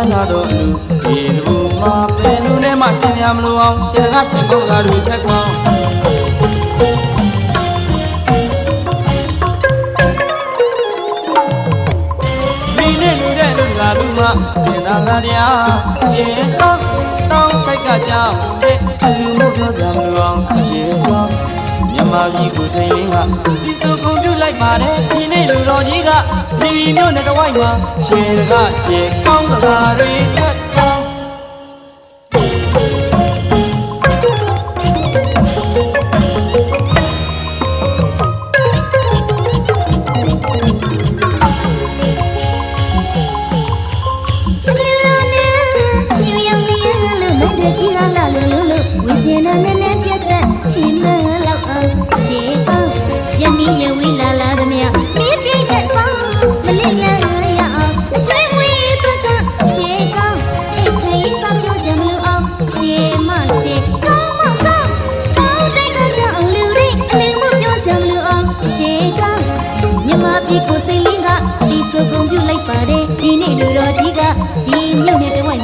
န်းလာတော့လူဒီလူမှာပဲလူနဲ့မှရှင်ရမလို့အောင်ရှင်ကရှင်ကောင်းလာလူထက်ကောင်းမိနဲ့လူတဲ့လူလာလူမရှင်သာလာတရားရှင်ကောင်းတောင်းဆိုင်ကကြောင်းတဲ့လူမှုပြောကြမလို့အောင်ရှင်ကောင်း မြန်မာပြည်ကိုစိရင်ကဒီစုကွန်ပျူလိုက်ပါတယ်ဒီနေ့လူတော်ကြီးကဒီမျိုးနဲ့တဝိုက်မှာရှင်ကရှင်ကောင်းတာတွေထက်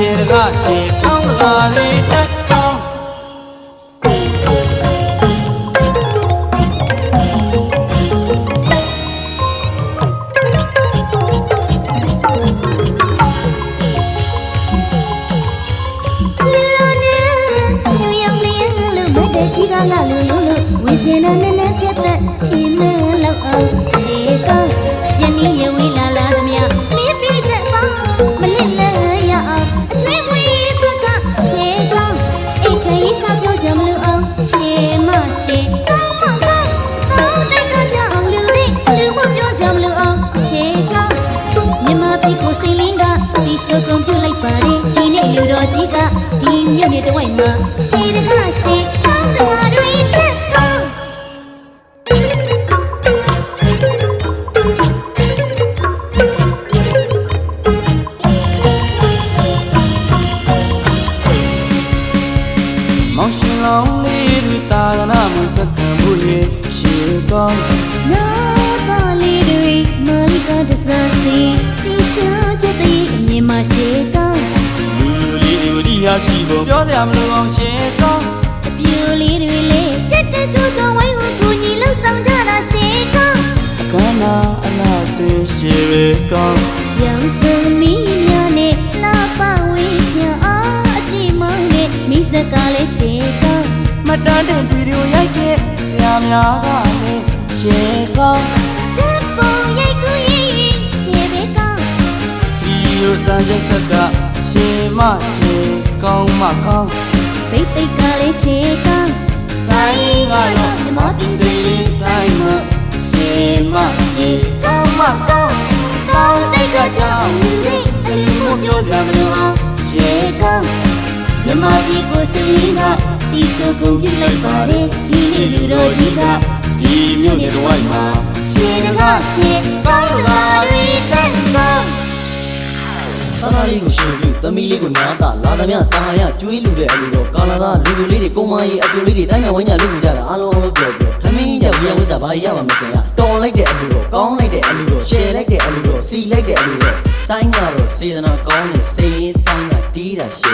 မှာရှင်ကရှင်ကောင်းလာတွေထက် လေးတွေတာရဏမှုစက္ကံမှုရဲ့ရှေကောင်းနာပါလေးတွေမာလီကတစားစီတီရှာချက်သေးအမြင်မှာရှေးကောင်းလူလူလေးတွေဝိရရှိဖို့ပြောစရာမလိုအောင်ရှေကောင်းအပြူလေးတွေလေးတက်တက်ချိုးချိုးဝိုင်းဝန်းကူညီလှုပ်ဆောင်ကြတာရှေးကောင်းအခမ်းနာအလားစင်ရှေပဲကောင်းရောင်စုံမီးများနဲ့လာပဝေးပြအားအပြည့်မောင်းနဲ့မိစကလေးရှေးကောင်း မတန်းတဲ့ဗီဒီယိုရိုက်တဲ့ဆရာများကလည်းရှေကောင်းတပ်ပုံရိုက်ကူးရင်ရှေဘေကောင်းစီယိုတန်ရက်ဆက်ကရှေမရှေကောင်းမကောင်းဘိတ်သိက်ကလေးရှေကောင်းဆိုင်ကတော့ဒီမောပြင်းစီလေးဆိုင်မှုရှေမရှေကောင်းမကောင်းကောင်းတိတ်ကကြောင့်လူတွေအလူမှုပြောစရာမလိုအောင်ရှေကောင်းမြမကြီးကိုစလင်းက တီဆိုကုန်ပြလိုက်ပါတယ်ဒီနေ့လူတော်ကြီးကဒီမြို့နယ်တစ်ဝိုက်မှာရှေတကရှေကောင်းစကားတွေတက်ကောင်းသားသားလေးကိုရှင်ပြုသမီးလေးကိုနားတာလာသမျှတာဟာရကျွေးလူတဲ့အလူတော့ကာလာသားလူလူလေးတွေကုန်းမကြီးအပြူလေးတွေတိုင်းကဝိုင်းညာလုပ်နေကြတာအားလုံးလုံးပြောပြောသမီးတဲ့ဝီယဝိဇာဘာရမှာမတင်ရတော်လိုက်တဲ့အလူတော့ကောင်းလိုက်တဲ့အလူတော့ရှယ်လိုက်တဲ့အလူတော့စီလိုက်တဲ့အလူတော့ဆိုင်းကတော့စေတနာကောင်းနေစေရင်ဆိုင်းကတီးတာရှ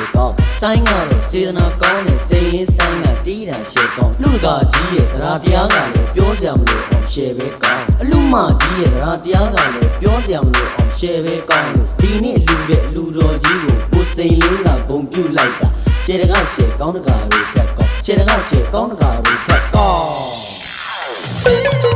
ယ်ကောင်းဆိုင်းကတော့စေတနာကောင်းနေစေရင်ဆိုင်းကတီးတာရှယ်ကောင်းလူတကာကြီးရဲ့တရားတရားကလည်းပြောကြမလို့အောင်ရှယ်ပဲကောင်းအလူမကြီးရဲ့တရားတရားကလည်းပြောကြမလို့အောင်ရှယ်ပဲကောင်းလို့ဒီနေ့လူတဲ့လူတော်ကြီးကိုကိုစိန်လေးကဂုံပြုတ်လိုက်တာရှယ်တကရှယ်ကောင်းတကာတွေထက်ကောင်းရှယ်တကရှယ်ကောင်းတကာတွေထက်ကောင်း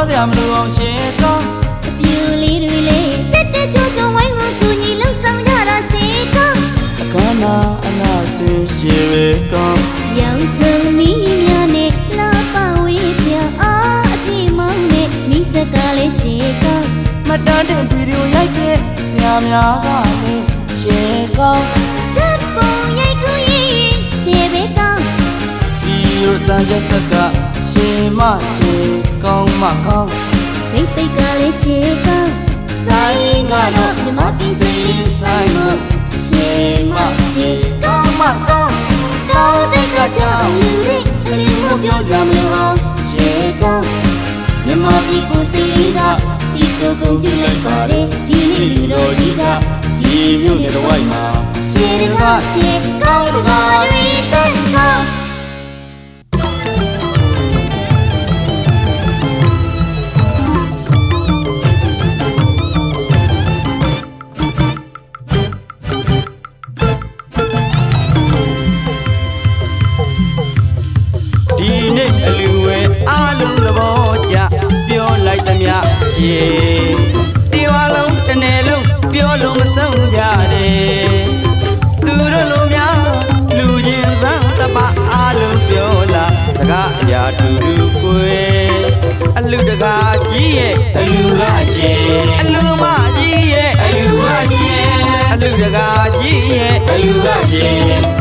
ပြောစရာမလိုအောင်ရှင်းကောင်းအပြူလေးတွေလေတက်တက်ကြွကြွဝိုင်းဝန်းကူညီလှုပ်ဆောင်ကြတာရှိကောင်းအခမ်းနာအလားစင်ရှေဝေကောင်းရောင်စုံမီးများနဲ့လာပါဝေးပြအားအပြည့်မောင်းနဲ့မိစကလေးရှိကောင်းမတန်တဲ့ဗီဒီယိုရိုက်တဲ့ဆရာများကလည်းရှင်းကောင်းတပ်ပုံရိုက်ကူးရင်ရှေဘေကောင်းစီယိုတန်ချက်ဆက်ကရှင်းမရှင်း ကောင်းမကောင်းမိတ်တိတ်ကလေးရှိကောင်းဆိုင်ကတော့မြမပင်စီဆိုင်မှုရှေမရှေကောင်းမကောင်းကောင်းတဲ့ကကြောင့်လူတွေလူမပြောစမ်းလို့အောင်ရှေကောင်းမြန်မာပြည်ကိုစီကဒီဆိုကုန်ပြလိုက်ပါတယ်ဒီနေ့လူတော်ကြီးကဒီမြို့နယ်တစ်ဝိုက်မှာရှေကရှေကောင်းကတွေတက်ကောင်း ကာကြီးရဲ့အလူကရှင်အလူမကြီးရဲ့အလူကရှင်အလူတကာကြီးရဲ့အလူကရှင်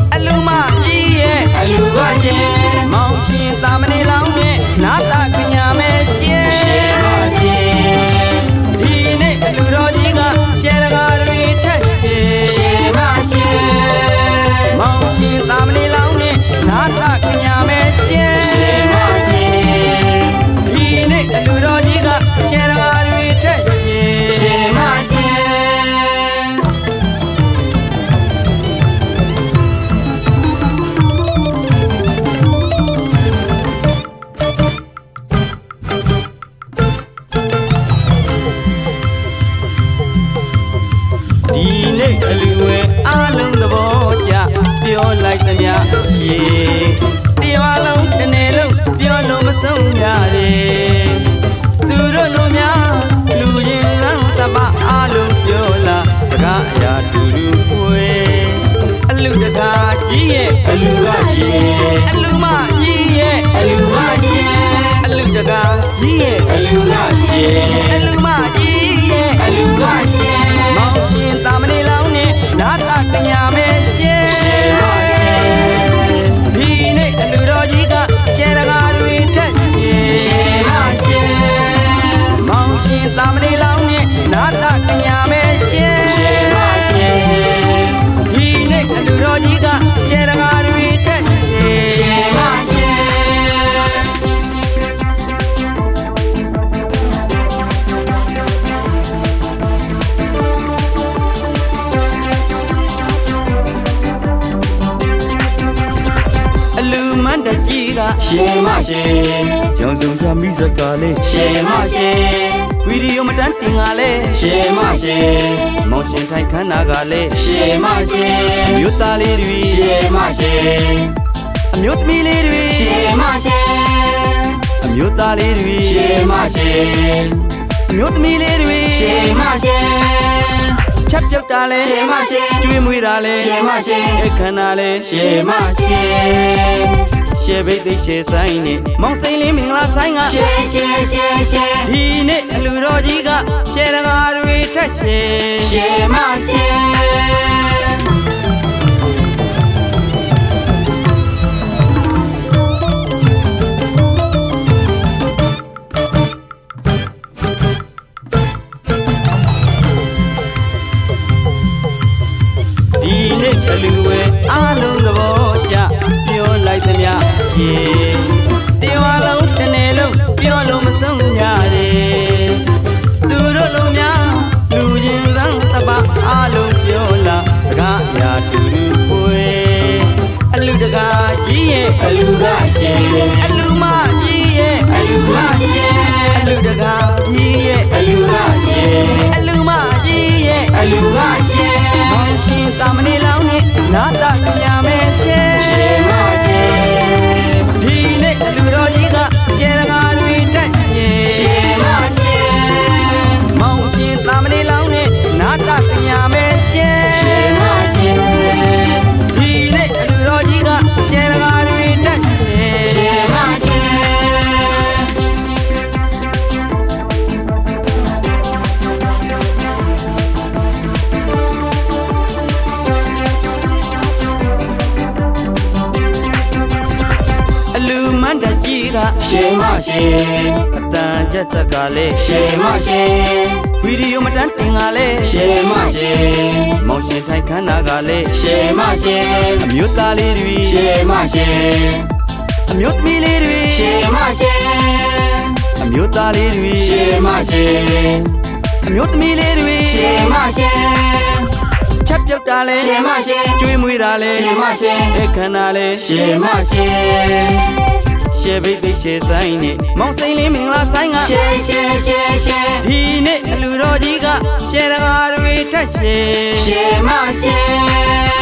ကာကြီးရဲ့အလူကရှင်အလူမကြီးရဲ့အလူကရှင်အလူတကာကြီးရဲ့အလူကရှင်အလူမကြီးရဲ့အလူကရှင်မောင်ရှင်တာမဏေလော ရှင်မရှင်ရောင်စုံရမိစကားလေးရှင်မရှင်ဗီဒီယိုမတန်းတင်ကလေးရှင်မရှင်မောင်ရှင်ထိုင်ခန်းနာကလေးရှင်မရှင်မြို့သားလေးတွေရှင်မရှင်အမျိုးသမီးလေးတွေရှင်မရှင်အမျိုးသားလေးတွေရှင်မရှင်အမျိုးသမီးလေးတွေရှင်မရှင်ချက်ပြုတ်တာလဲရှင်မရှင်ကျွေးမွေးတာလဲရှင်မရှင်အခမ်းနာလဲရှင်မရှင် ရှေဘိတ်သိရှေဆိုင်နဲ့မောင်စိန်လေးမင်္ဂလာဆိုင်ကရှေရှေရှေရှေဒီနေ့အလူတော်ကြီးကရှေတကားတွေထက်ရှေရှေမရှ တာမဏေလောင်းနဲ့နာတာ ရှေမရှေအတန်ချက်ဆက်ကလေးရှေမရှေဗီဒီယိုမတန်းတင်ကလေးရှေမရှေမောင်ရှင်ထိုင်ခန်းနာကလေးရှေမရှေအမျိုးသားလေးတွေရှေမရှေအမျိုးသမီးလေးတွေရှေမရှေအမျိုးသားလေးတွေရှေမရှေအမျိုးသမီးလေးတွေရှေမရှေချက်ပြုတ်တာလဲရှေမရှေကျွေးမွေးတာလဲရှေမရှေအခမ်းနာလဲရှေမရှေ ရှေဘိတ်သိရှေဆိုင်နဲ့မောင်စိန်လေးမင်္ဂလာဆိုင်ကရှေရှေရှေရှေဒီနေ့အလူတော်ကြီးကရှေတကားတွေထက်ရှေရှေမရှေတ